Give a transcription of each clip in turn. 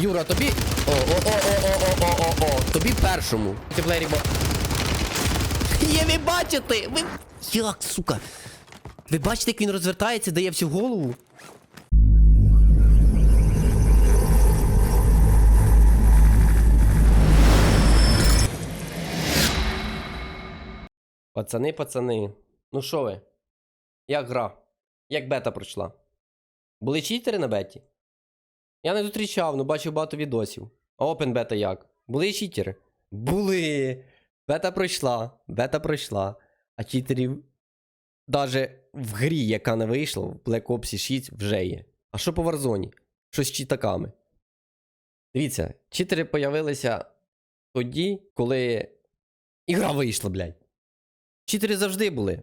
Юра, тобі... О-о-о-о-о-о-о-о. Тобі першому. Тіплей рібо. Є, ви бачите! Ви... Як, сука? Ви бачите, як він розвертається, дає всю голову? Пацани, пацани. Ну що ви? Як гра? Як бета пройшла? Були читери на беті? Я не зустрічав, ну бачив багато відосів. А Open бета як? Були читери? Були. Бета пройшла. Бета пройшла. А читерів даже в грі, яка не вийшла, в Black Ops 6 вже є. А що по Warzone? Що з читаками? Дивіться, читери появилися тоді, коли ігра вийшла, блядь. Читери завжди були.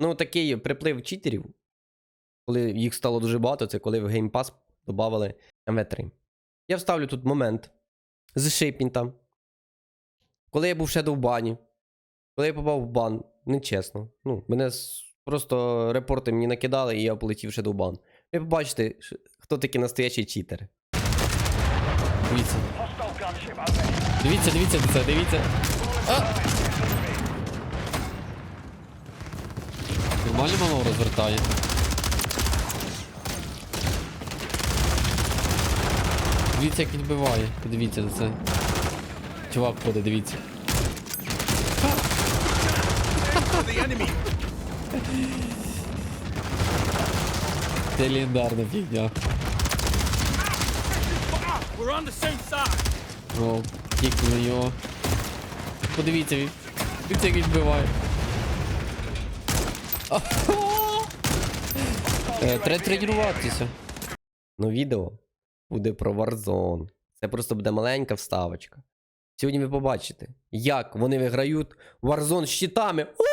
Ну, такий приплив читерів, коли їх стало дуже багато, це коли в Game Pass додавали МВ3. Я вставлю тут момент з шипінта. Коли я був ще в бані, коли я попав в бан, нечесно. Ну, мене просто репорти мені накидали, і я полетів ще в бан. Ви побачите, хто такі настоящі читери. Дивіться. Дивіться, дивіться, дивіться, дивіться. А! Нормально мало розвертає. Дивіться, як відбиває. Подивіться на це. Чувак ходить, дивіться. Це легендарна фігня. О, кікнули його. Подивіться, дивіться, як відбиває. Е, Треба тренуватися. Ну, відео буде про Warzone. Це просто буде маленька вставочка. Сьогодні ви побачите, як вони виграють Warzone з щитами. У!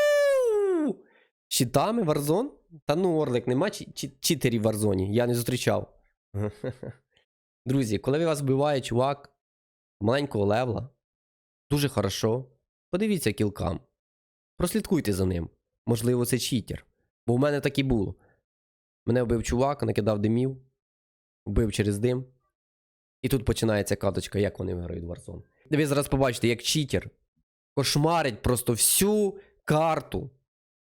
З Щитами Warzone? Та ну, Орлик, нема чі- чі- читерів в Warzone. Я не зустрічав. Друзі, коли вас вбиває чувак маленького левла, дуже хорошо. Подивіться кілкам. Прослідкуйте за ним. Можливо, це читер. Бо в мене так і було. Мене вбив чувак, накидав димів, вбив через дим. І тут починається каточка, як вони виграють Warzone. Ви зараз побачите, як читер кошмарить просто всю карту.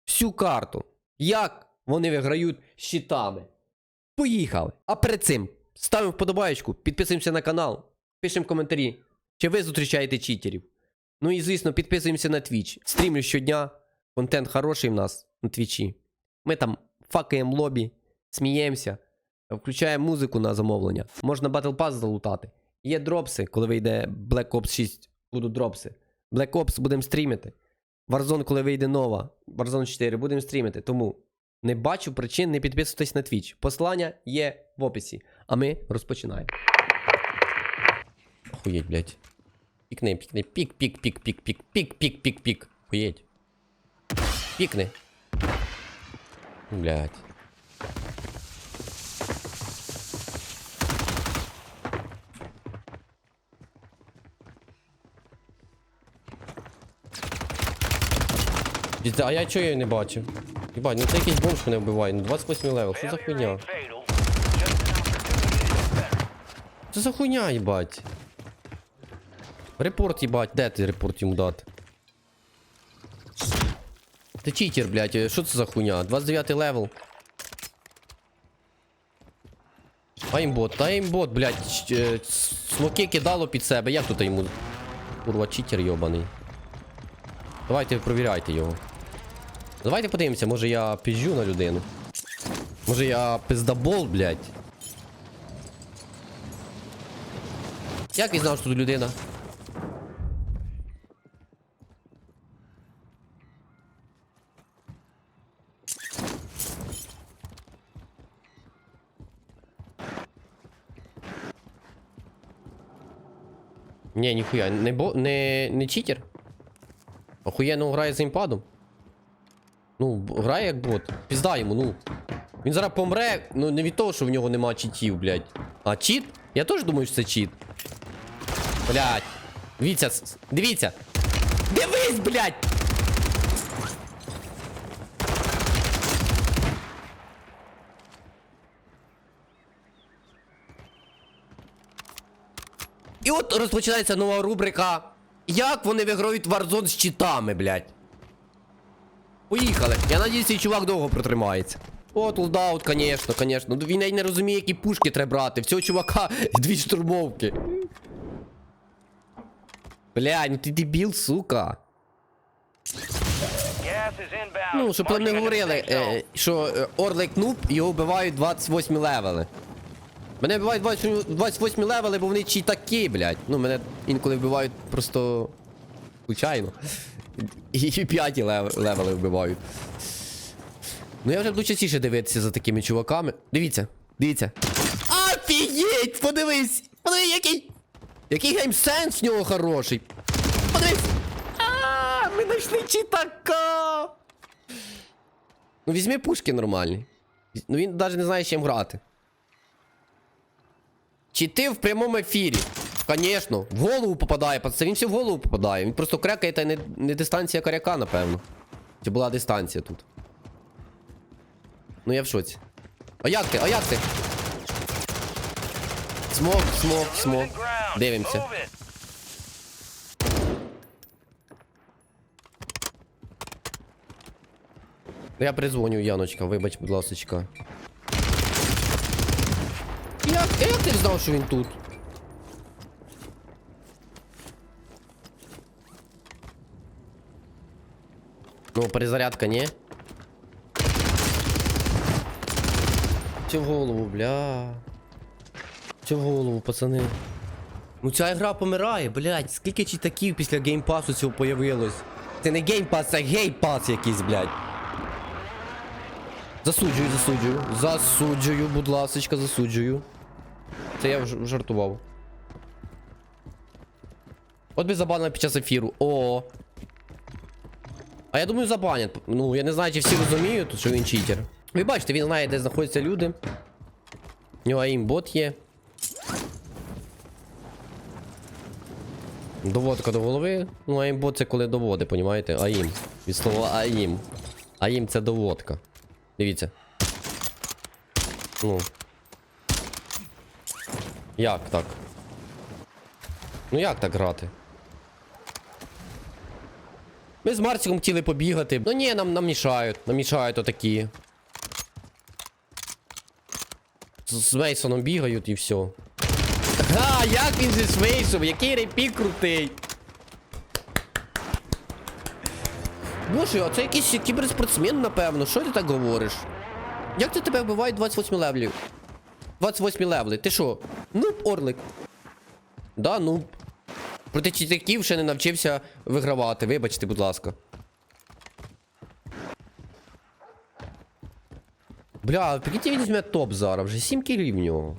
Всю карту. Як вони виграють щитами. Поїхали. А перед цим ставимо вподобаєчку, підписуємося на канал, пишемо коментарі, чи ви зустрічаєте читерів. Ну і звісно, підписуємося на Twitch. Стрімлю щодня. Контент хороший в нас на твічі. Ми там факаємо лобі, сміємося, включаємо музику на замовлення. Можна Battle Pass залутати. Є дропси, коли вийде Black Ops 6, будуть дропси. Black Ops будемо стрімити. Warzone, коли вийде нова, Warzone 4, будемо стрімити. Тому не бачу причин не підписуватись на Twitch. Посилання є в описі. А ми розпочинаємо. Охуєть, блядь. Пікни, пікни, пік, пік, пік, пік, пік, пік, пік, пік, пік. Охуєть. Пікни. Блядь. А я чого її не бачив? Єбать, ну це якийсь бомж мене вбиває, ну 28 левел, що за хуйня? Що за хуйня, їбать? Репорт, їбать, де ти репорт йому дати? Ти читер, блядь, е, що це за хуйня? 29 левел. Аймбот, аймбот, блядь, е, смоки кидало під себе. Як тут йому? Курва, читер йобаний. Давайте провіряйте його. Давайте подивимося, може я піжджу на людину. Може я пиздабол, блядь. Як він знав, що тут людина? Ні, ніхуя, не бо не, не читер. Охуєнно грає з імпадом. Ну, грає як бот. Пізда йому, ну. Він зараз помре, ну не від того, що в нього нема читів, блядь. А чіт? Я теж думаю, що це чіт. Блядь. Дивіться, дивіться. Дивись, блядь! І от розпочинається нова рубрика. Як вони виграють Warzone з читами, блядь. Поїхали. Я надіюсь, цей чувак довго протримається. О, тулдаут, конечно, конечно. Ну, Він навіть не розуміє, які пушки треба брати. Всього чувака дві штурмовки. Бля, ну ти дебіл, сука. Ну, щоб не говорили, е, що е, Орлик Нуб, його вбивають 28 левели. Мене вбивають 28 28 левели, бо вони читаки, блядь. Ну, мене інколи вбивають просто. случайно. І 5 левели вбивають. Ну я вже буду частіше дивитися за такими чуваками. Дивіться, дивіться. Офігеть! Подивись! Подивись, який. Який геймсенс в нього хороший. Подивись! А, ми знайшли читака! Ну візьми пушки нормальні. Ну він навіть не знає, чим грати. Чити в прямому ефірі. Конечно, в голову попадає, пацан. Він все в голову попадає. Він просто крекає, та не, не дистанція коряка, напевно. Чи була дистанція тут? Ну я в шоці. А як ти? А як ти? Смок, смок, смок. Дивимося. Я передзвоню, Яночка, вибач, будь ласочка. Як, як ти знав, що він тут? Ну, перезарядка, ні? Че в голову, бля. Че в голову, пацани. Ну ця гра помирає, блядь. Скільки читаків після геймпасу цього появилось? Це не геймпас, це гейпас якийсь, блядь. Засуджую, засуджую. Засуджую, будь ласочка, засуджую. Це я жартував. От би забанили під час ефіру. О. А я думаю, забанять. Ну, я не знаю, чи всі розуміють, що він читер. Ви бачите, він знає, де знаходяться люди. У нього аімбот є. Доводка до голови. Ну, аімбот це коли доводи, понімаєте? Аїм. Від слова аїм. Аїм це доводка. Дивіться. Ну. Як так? Ну як так грати? Ми з Марсиком хотіли побігати. Ну ні, нам, нам мішають. Нам мішають отакі. З, з Мейсоном бігають і все. Га, як він зі Свейсом? Який репік крутий. Боже, а це якийсь кіберспортсмен, напевно. Що ти так говориш? Як це тебе вбивають 28 левлів? 28 левли, ти що? Нуб, Орлик. Да, нуб. Проти читаків ще не навчився вигравати. Вибачте, будь ласка. Бля, прикиньте, він візьме топ зараз, вже 7 кілів в нього.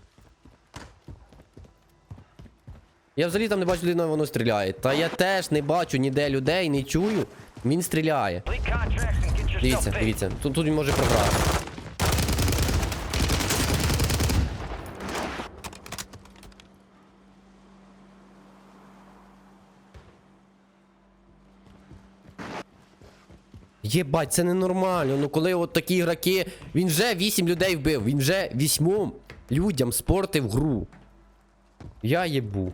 Я взагалі там не бачу людину, воно стріляє. Та я теж не бачу ніде людей, не чую. Він стріляє. Дивіться, дивіться, тут, тут він може програти. Єбать, це ненормально. Ну коли от такі ігроки. Він вже 8 людей вбив, він вже вісьмом людям спортив гру. Я єбу.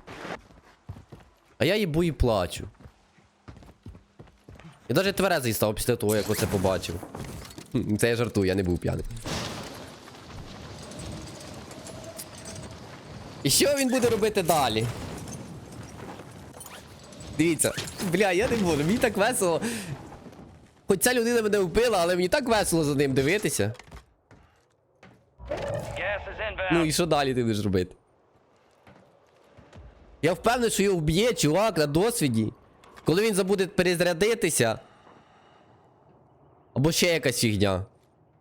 А я їбу і плачу. Я навіть тверезий став після того, як оце побачив. Це я жартую, я не був п'яний. І що він буде робити далі? Дивіться, бля, я не можу, мені так весело. Хоч ця людина мене вбила, але мені так весело за ним дивитися. Ну і що далі ти будеш робити? Я впевнений, що його вб'є чувак на досвіді. Коли він забуде перезарядитися. Або ще якась фігня.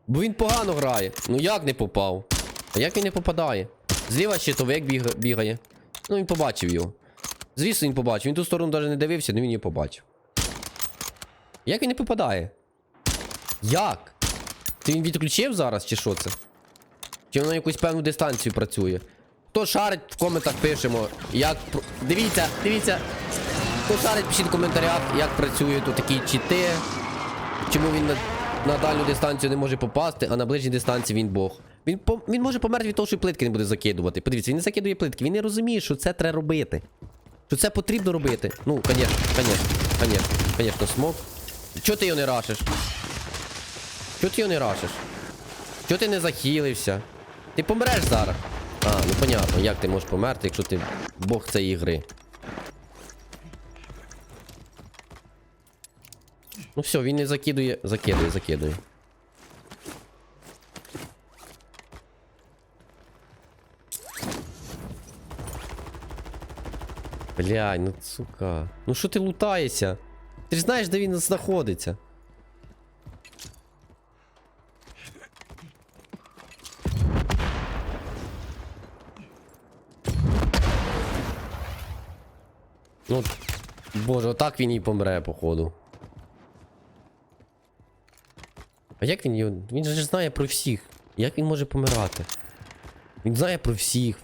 Бо він погано грає. Ну як не попав? А як він не попадає? Зліва щитовик бігає. Ну він побачив його. Звісно, він побачив. Він ту сторону навіть не дивився, але він її побачив. Як він не попадає? Як? Ти він відключив зараз, чи що це? Чи воно якусь певну дистанцію працює? Хто шарить, в коментах пишемо. Як. Дивіться, дивіться. Хто шарить, пишіть в коментарях, як працюють тут такі чити. Чому він на, на дальню дистанцію не може попасти, а на ближній дистанції він Бог. Він, по, він може померти від того, що плитки не буде закидувати. Подивіться, він не закидує плитки, він не розуміє, що це треба робити. Що це потрібно робити. Ну, звісно, звісно, звісно, звісно, смок. Чого ти його не рашиш? Чого ти його не рашиш? Чого ти не захилився? Ти помреш зараз. А, ну понятно, як ти можеш померти, якщо ти бог цієї гри. Ну все, він не закидує. Закидує, закидує. Блядь, ну сука. Ну що ти лутаєшся? Ти ж знаєш, де він знаходиться. Ну, боже, отак він і помре, походу. А як він його. Він же знає про всіх. Як він може помирати? Він знає про всіх.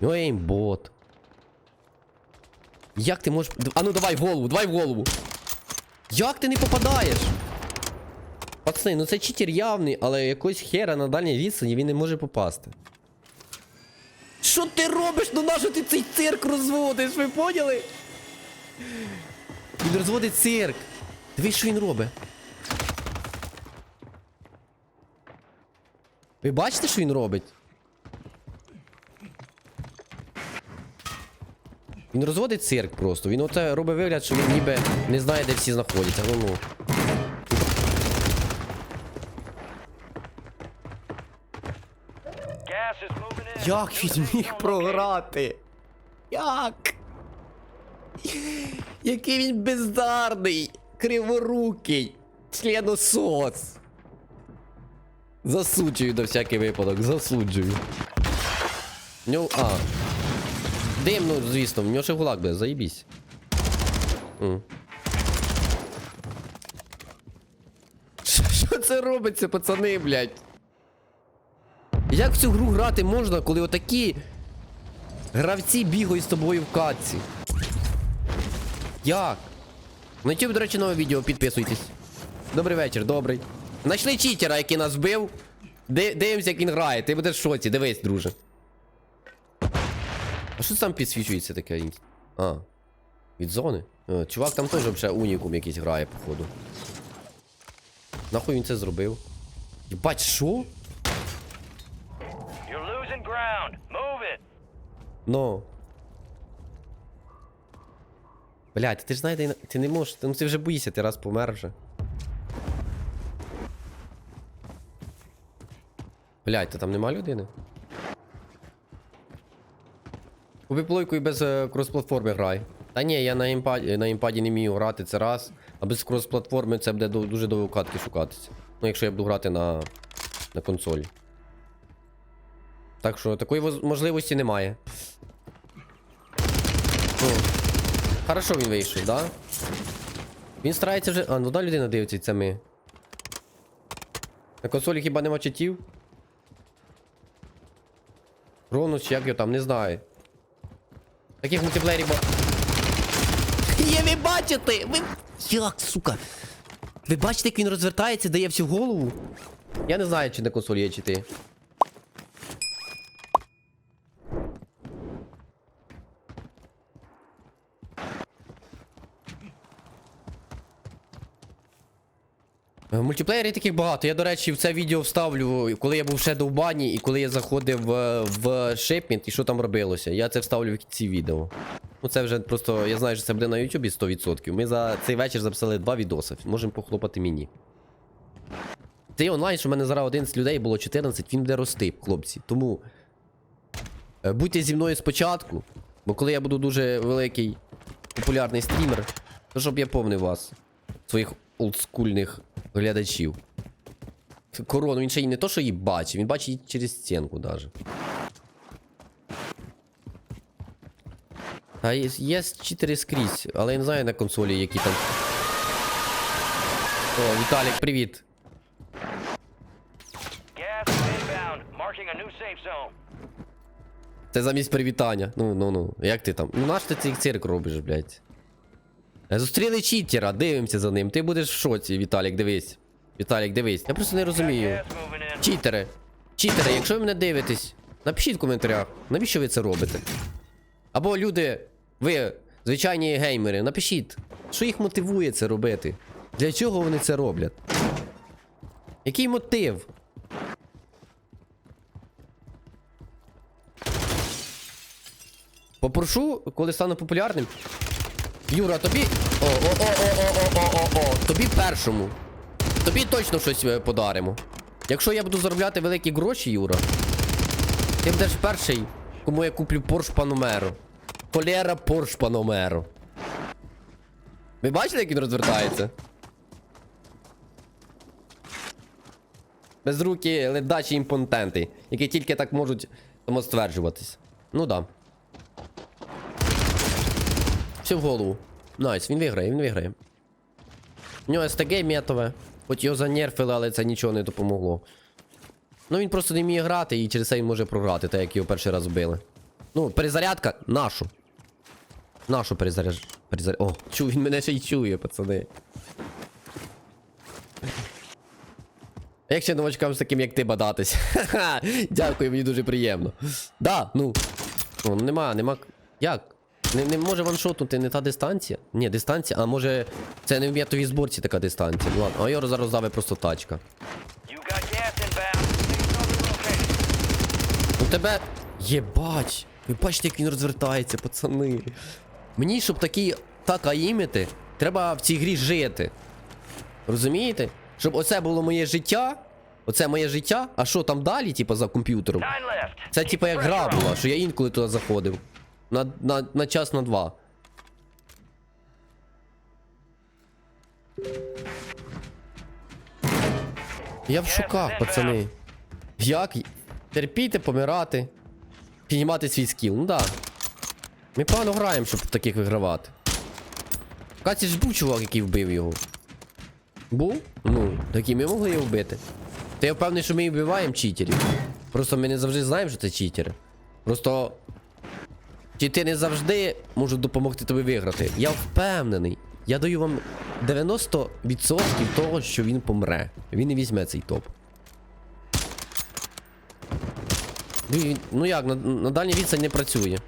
У нього є імбот. Як ти можеш. А ну давай в голову, давай в голову. Як ти не попадаєш? Пацани, ну це читер явний, але якось хера на дальній відстані він не може попасти. Що ти робиш? Ну нащо ти цей цирк розводиш? Ви поняли? Він розводить цирк. Дивись, що він робить. Ви бачите, що він робить? Він розводить цирк просто. Він оце робить вигляд, що він ніби не знає, де всі знаходяться. Ну ну. Як він міг програти? Як? Який він бездарний, криворукий, членосос. Засуджую на всякий випадок, засуджую. Нього. А. Дим, ну, звісно, в нього ще гулак буде, заїбісь. Що це робиться, пацани, блядь? Як в цю гру грати можна, коли отакі гравці бігають з тобою в катці? Як? На YouTube, до речі, нове відео, підписуйтесь. Добрий вечір, добрий. Знайшли читера, який нас вбив. Ди- Дивимося, як він грає. Ти будеш в шоці, дивись, друже. А що там підсвічується таке? А. Від зони? А, чувак там теж вже унікум якийсь грає, походу. Нахуй він це зробив? Єбать, що? Ну. Блядь, ти ж знаєте, ти не можеш. Ну ти вже боїшся, ти раз помер вже. Блядь, то там нема людини? Купи плойку і без е, крос-платформи грай. Та ні, я на імпаді, на імпаді не вмію грати, це раз. А без крос-платформи це буде дуже довго катки шукатися. Ну, якщо я буду грати на, на консолі. Так що такої можливості немає. Ну, хорошо він вийшов, да? Він старається вже. А, ну одна людина дивиться, це ми. На консолі хіба нема читів? Ронус, як його там, не знаю. Таких мультиплеєрів бо. Є, ви бачите! Ви... Як, сука? Ви бачите, як він розвертається, дає всю голову? Я не знаю, чи на консоль є чити. Е, Мультиплеєрів таких багато. Я, до речі, в це відео вставлю, коли я був ще в бані і коли я заходив в, в шипмент і що там робилося. Я це вставлю в кінці відео. Ну це вже просто, я знаю, що це буде на Ютубі 100%. Ми за цей вечір записали два відоси. Можемо похлопати мені. Цей онлайн, що в мене зараз 11 людей було 14, він буде рости, хлопці. Тому е, будьте зі мною спочатку, бо коли я буду дуже великий популярний стрімер, то щоб я помнив вас, своїх олдскульних глядачів. Корону, він ще й не то, що її бачить, він бачить її через стінку даже. Та є, є читери скрізь, але я не знаю на консолі, які там. О, Віталік, привіт. Це замість привітання. Ну, ну, ну. Як ти там? Ну наш ти цей цирк робиш, блядь. Зустріли читера, дивимося за ним. Ти будеш в шоці, Віталік, дивись. Віталік, дивись. Я просто не розумію. Читери. Читери, якщо ви мене дивитесь, напишіть в коментарях, навіщо ви це робите? Або люди, ви, звичайні геймери, напишіть, що їх мотивує це робити. Для чого вони це роблять? Який мотив? Попрошу, коли стану популярним. Юра, тобі... О-о-о-о-о-о-о-о. Тобі першому. Тобі точно щось е, подаримо. Якщо я буду заробляти великі гроші, Юра, ти будеш перший, кому я куплю Порш Паномеро. Колєра Порш Паномеро. Ви бачите, як він розвертається? Без руки ледачі імпонтенти, які тільки так можуть самостверджуватись. Ну да. Все в голову. Найс, він виграє, він виграє. У нього СТГ метове. Хоч його занерфили, але це нічого не допомогло. Ну він просто не вміє грати і через це він може програти, так як його перший раз вбили. Ну, перезарядка нашу. Нашу перезаряд... перезаряд... О, чу, він мене ще й чує, пацани. Як ще новачкам з таким, як ти бадатись? Ха-ха, Дякую, мені дуже приємно. Да, ну. Ну, нема, нема. Як? Не, не може ваншотнути не та дистанція? Ні, дистанція, а може це не в м'ятовій зборці така дистанція. Ну ладно, а його зараз роздавить просто тачка. У тебе. Єбать! Ви бачите, як він розвертається, пацани. Мені, щоб такі так аїмити, треба в цій грі жити. Розумієте? Щоб оце було моє життя. Оце моє життя. А що там далі, типу, за комп'ютером? Це типа як гра була, що я інколи туди заходив. На, на, на час на два. Я в шоках, пацани. Як? Терпіти, помирати. Піднімати свій скіл. Ну да. Ми погано граємо, щоб таких вигравати. Каці ж був чувак, який вбив його. Був? Ну, такі ми могли його вбити. Та я впевнений, що ми і вбиваємо читерів. Просто ми не завжди знаємо, що це читери. Просто. Чити не завжди можуть допомогти тобі виграти. Я впевнений. Я даю вам 90% того, що він помре. Він не візьме цей топ. Ну, Ну як, на, на дальній відстань не працює.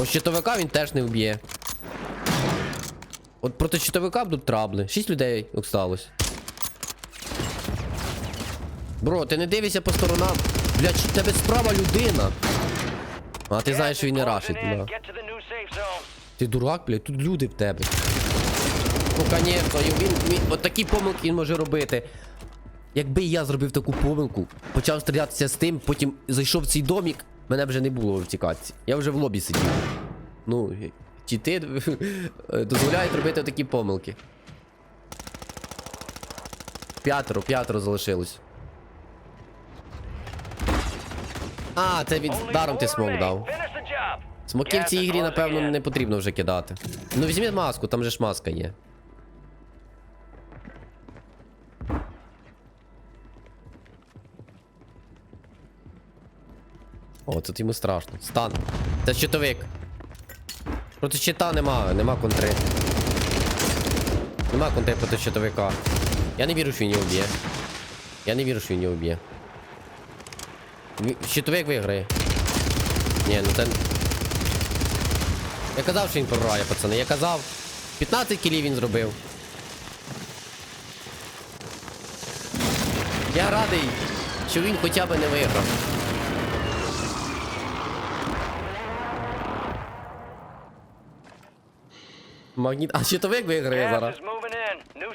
О, щитовика він теж не вб'є. От проти щитовика будуть трабли. Шість людей осталось. Бро, ти не дивишся по сторонам. Блядь, тебе справа людина. А ти знаєш, що він не рашить. Да. Ти дурак, блядь, тут люди в тебе. Ну, і він, він от такі помилки він може робити. Якби я зробив таку помилку, почав стрілятися з тим, потім зайшов в цей домік, мене вже не було в цій катці. Я вже в лобі сидів. Ну, чи ти дозволяють робити такі помилки. П'ятеро, п'ятеро залишилось. А, це від даром ти смок дав. Смоків в цій ігрі, напевно, не не потрібно вже кидати. Ну візьміть маску, там же ж маска є. О, тут йому страшно. Стан. Це щитовик. Проти щита нема, нема контри. Нема контри проти щитовика. Я не вірю, що він його вб'є. Я не вірю, що він його вб'є. Щитовик виграє. Ні, ну це. Я казав, що він програє, пацани. Я казав. 15 кілів він зробив. Я радий, що він хоча б не виграв. Магніт. А щитовик виграє зараз.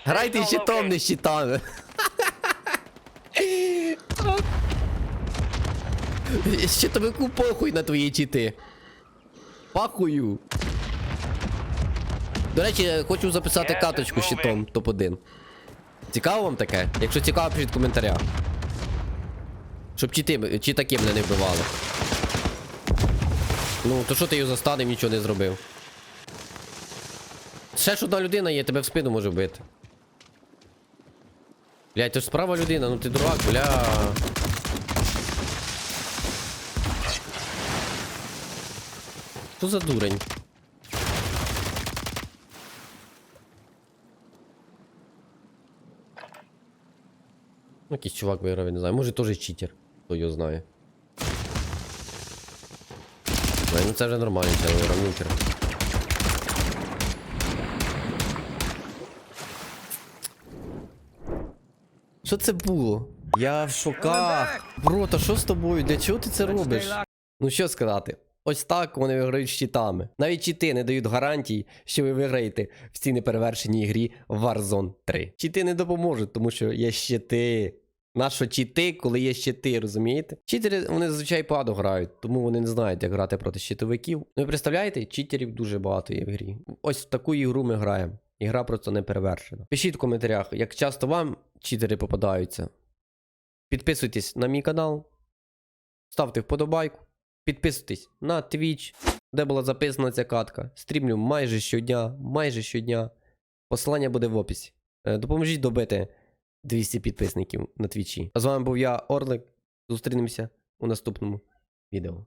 Грайте щитом, не щитами. Щитовику похуй на твої чити. Пахую. До речі, хочу записати каточку it's щитом топ-1. Цікаво вам таке? Якщо цікаво, пишіть в коментарях. Щоб чити, чи такі мене не вбивали. Ну, то що ти його застанив, нічого не зробив. Ще ж одна людина є, тебе в спину може вбити. Блять, то ж справа людина, ну ти дурак, бля. Що за дурень? Ну, Якийсь чувак виграв, я не знаю. Може теж читер. Хто його знає. Ну це вже нормально, це равнючер. Що це було? Я в шоках. Бро, та що з тобою? Для чого ти це робиш? Ну що сказати? Ось так вони виграють щитами. Навіть чити не дають гарантій, що ви виграєте в цій неперевершеній грі Warzone 3. Чити не допоможуть, тому що є щити. Нащо чити, коли є щити, розумієте? Читери вони зазвичай паду грають, тому вони не знають, як грати проти щитовиків. Ну ви представляєте, читерів дуже багато є в грі. Ось в таку ігру ми граємо. Ігра просто не перевершена. Пишіть в коментарях, як часто вам читери попадаються. Підписуйтесь на мій канал, ставте вподобайку, підписуйтесь на Twitch, де була записана ця катка. Стрімлю майже щодня, майже щодня. Посилання буде в описі. Е, Допоможіть добити 200 підписників на твічі. А з вами був я, Орлик. Зустрінемося у наступному відео.